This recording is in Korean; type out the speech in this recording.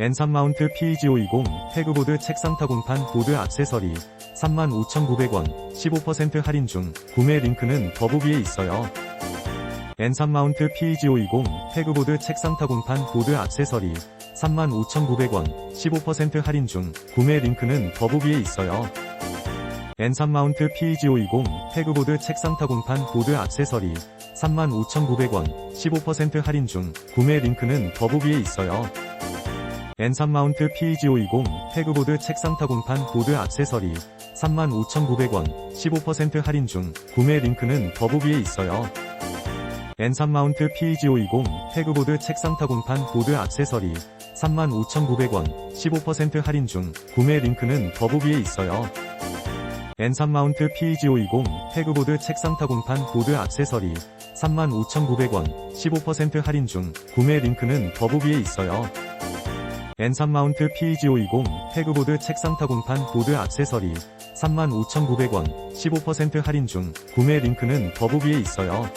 N3 마운트 PEGO20 태그보드 책상 타공판 보드 액세서리 35,900원 15% 할인 중 구매 링크는 더보기에 있어요. N3 마운트 PEGO20 태그보드 책상 타공판 보드 액세서리 35,900원 15% 할인 중 구매 링크는 더보기에 있어요. N3 마운트 PEGO20 태그보드 책상 타공판 보드 액세서리 35,900원 15% 할인 중 구매 링크는 더보기에 있어요. N3 마운트 PEGO20 태그보드 책상 타공판 보드 액세서리 35,900원 15% 할인 중 구매 링크는 더보기에 있어요. N3 마운트 PEGO20 태그보드 책상 타공판 보드 액세서리 35,900원 15% 할인 중 구매 링크는 더보기에 있어요. N3 마운트 PEGO20 태그보드 책상 타공판 보드 액세서리 35,900원 15% 할인 중 구매 링크는 더보기에 있어요. N3 마운트 PEGO20 태그보드 책상 타공판 보드 액세서리 35,900원 15% 할인 중 구매 링크는 더보기에 있어요.